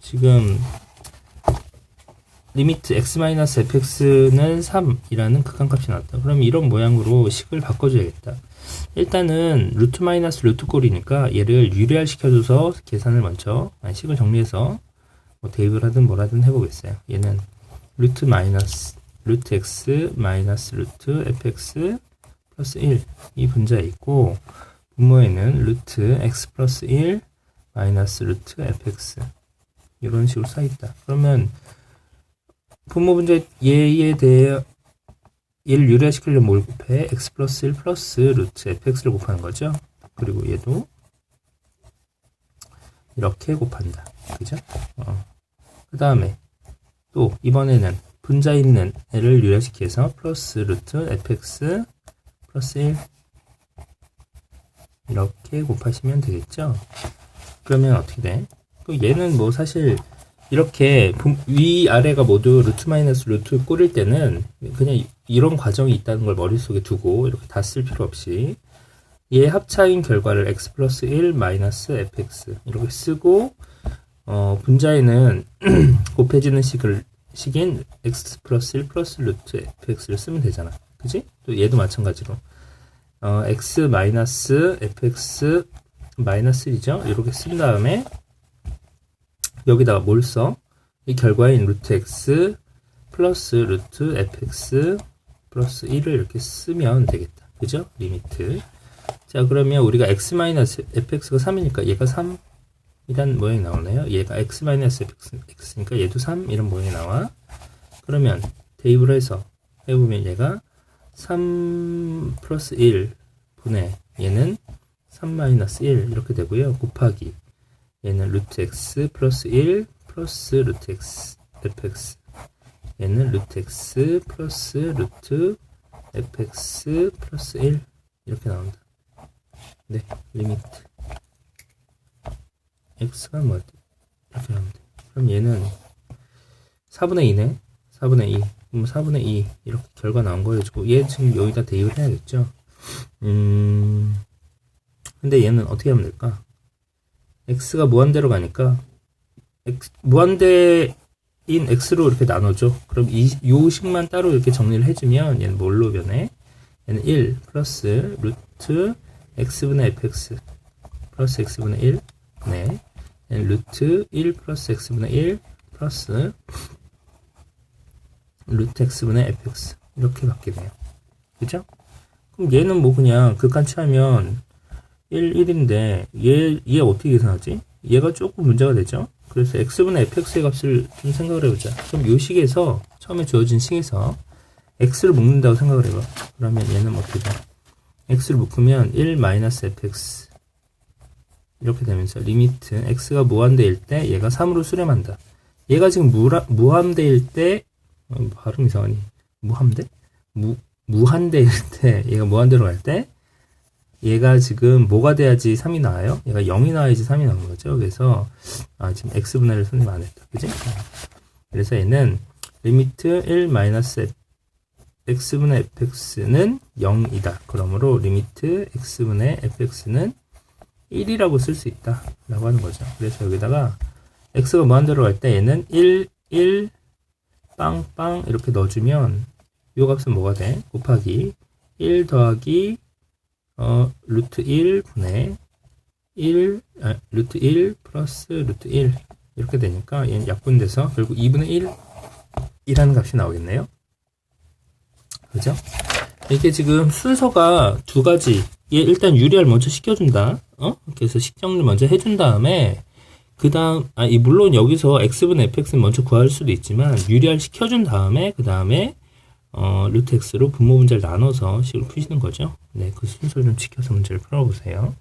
지금 리미트 x-fx는 3이라는 극한값이 나왔다. 그럼 이런 모양으로 식을 바꿔줘야겠다. 일단은 루트 마이너스 루트 꼴이니까 얘를 유리화 시켜줘서 계산을 먼저 아니, 식을 정리해서 뭐 대입을 하든 뭐라든 해보겠어요. 얘는 루트 마이너스 루트 x 마이너스 루트 fx 플러스 1 이 분자에 있고 분모에는 루트 x 플러스 1 마이너스 루트 fx 이런 식으로 써 있다. 그러면 분모 분자 얘에 대해 얘를 유리화시키려면 뭘 곱해? x 플러스 1 플러스 루트 fx를 곱하는 거죠. 그리고 얘도 이렇게 곱한다. 그죠? 어. 그 다음에 또 이번에는 분자 있는 애를 유리화시켜서 플러스 루트 fx 플러스 1 이렇게 곱하시면 되겠죠? 그러면 어떻게 돼? 또 얘는 뭐 사실 이렇게 분- 위 아래가 모두 루트 마이너스 루트 꼴일 때는 그냥 이- 이런 과정이 있다는 걸 머릿속에 두고 이렇게 다 쓸 필요 없이 얘 합차인 결과를 x 플러스 1 마이너스 fx 이렇게 쓰고 어, 분자에는 곱해지는 식을 식인 x 플러스 1 플러스 루트 fx를 쓰면 되잖아. 그지? 또 얘도 마찬가지로 어, x 마이너스 fx 마이너스 1이죠. 이렇게 쓴 다음에 여기다가 뭘 써? 이 결과인 루트 x 플러스 루트 fx 플러스 1을 이렇게 쓰면 되겠다. 그죠? 리미트. 자, 그러면 우리가 x 마이너스 fx가 3이니까 얘가 3 이란 모양이 나오네요. 얘가 x 마이너스 x니까 얘도 3 이런 모양이 나와. 그러면 대입을 해서 해보면 얘가 3 플러스 1 분의 얘는 3 마이너스 1 이렇게 되고요. 곱하기 얘는 루트 x 플러스 1 플러스 루트 x fx 얘는 루트 x 플러스 루트 fx 플러스 1 이렇게 나온다. 네, 리미트 x가 뭐지? 이렇게 하면 돼. 그럼 얘는 4분의 2네. 4분의 2. 그럼 4분의 2 이렇게 결과 나온 거예요. 얘 지금 여기다 대입을 해야겠죠. 음. 근데 얘는 어떻게 하면 될까? X가 무한대로 가니까 x, 무한대인 x로 이렇게 나눠줘. 그럼 이 요식만 따로 이렇게 정리를 해주면 얘는 뭘로 변해? 얘는 1 플러스 루트 x분의 fx 플러스 x분의 1 네. 얘는 루트 1 플러스 x분의 1 플러스 루트 x분의 fx 이렇게 돼요. 그죠? 그럼 얘는 뭐 그냥 극한치하면 1, 1인데 얘, 얘 어떻게 계산하지? 얘가 조금 문제가 되죠? 그래서 x분의 fx의 값을 좀 생각을 해보자. 그럼 요 식에서 처음에 주어진 식에서 x를 묶는다고 생각을 해봐. 그러면 얘는 어떻게 돼? x를 묶으면 1 마이너스 fx 이렇게 되면서 리미트 x가 무한대일 때 얘가 3으로 수렴한다. 얘가 지금 무라, 무함대일 때 어, 발음 이상하니 무함대? 무 무한대일 때 얘가 무한대로 갈 때 얘가 지금 뭐가 돼야지 3이 나와요? 얘가 0이 나와야지 3이 나오는 거죠. 그래서 아 지금 x분해를 선생님 안 했다. 그지? 그래서 얘는 리미트 1 마이너스 x분의 fx는 0이다. 그러므로 리미트 x분의 fx는 1이라고 쓸 수 있다. 라고 하는 거죠. 그래서 여기다가 x가 무한대로 갈 때 얘는 1, 1, 빵빵 이렇게 넣어주면 이 값은 뭐가 돼? 곱하기 1 더하기 어, 루트 1 분의 1, 아, 루트 1 플러스 루트 1 이렇게 되니까 얘는 약분돼서 결국 2분의 1 이라는 값이 나오겠네요. 그죠? 이게 지금 순서가 두 가지. 얘 일단 유리화를 먼저 시켜준다. 어? 그래서 식정리를 먼저 해준 다음에 그 다음, 아, 이 물론 여기서 x분의 fx는 먼저 구할 수도 있지만 유리화를 시켜준 다음에 그 다음에 어, 루트 x로 분모 문제를 나눠서 식을 푸시는 거죠. 네, 그 순서를 좀 지켜서 문제를 풀어보세요.